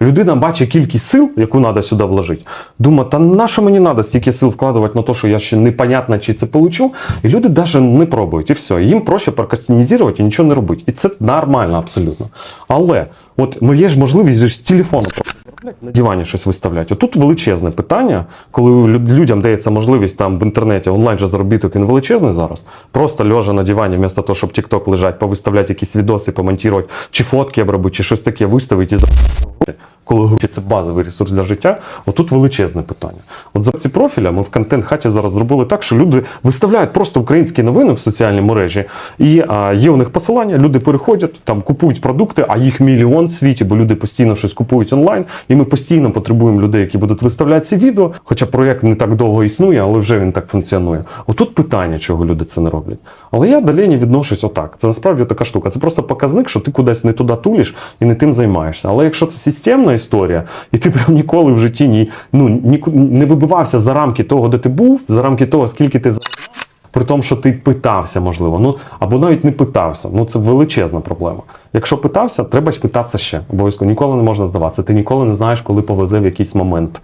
Людина бачить кількість сил, яку треба сюди вложити. Думає, та на що мені треба стільки сил вкладувати на те, що я ще непонятно, чи це получу. І люди навіть не пробують, і все. Їм проще прокастинізувати і нічого не робити. І це нормально абсолютно. Але от ну, є ж можливість з телефону на дивані щось виставляти. Отут величезне питання, коли людям дається можливість там в інтернеті онлайн же заробіток він величезний зараз. Просто лежа на дивані, вместо того, щоб TikTok лежать, повиставляти якісь відоси, помонтувати, чи фотки обробити, чи щось таке виставити і заробити. Коли гроші це базовий ресурс для життя, отут величезне питання. От за ці профіля ми в контент хаті зараз зробили так, що люди виставляють просто українські новини в соціальній мережі, і а, є у них посилання, люди переходять, там купують продукти, а їх мільйон в світі, бо люди постійно щось купують онлайн, і ми постійно потребуємо людей, які будуть виставляти ці відео. Хоча проєкт не так довго існує, але вже він так функціонує. Отут питання, чого люди це не роблять. Але я до лені відношусь отак. Це насправді така штука. Це просто показник, що ти кудись не туди тулиш і не тим займаєшся. Але якщо це системна історія, і ти прям ніколи в житті ні, ну, ніку- не вибивався за рамки того, де ти був, за рамки того, скільки ти заробляв, при тому, що ти питався, можливо, ну або навіть не питався. Ну це величезна проблема. Якщо питався, треба питатися ще. Обов'язково ніколи не можна здаватися. Ти ніколи не знаєш, коли повезе в якийсь момент.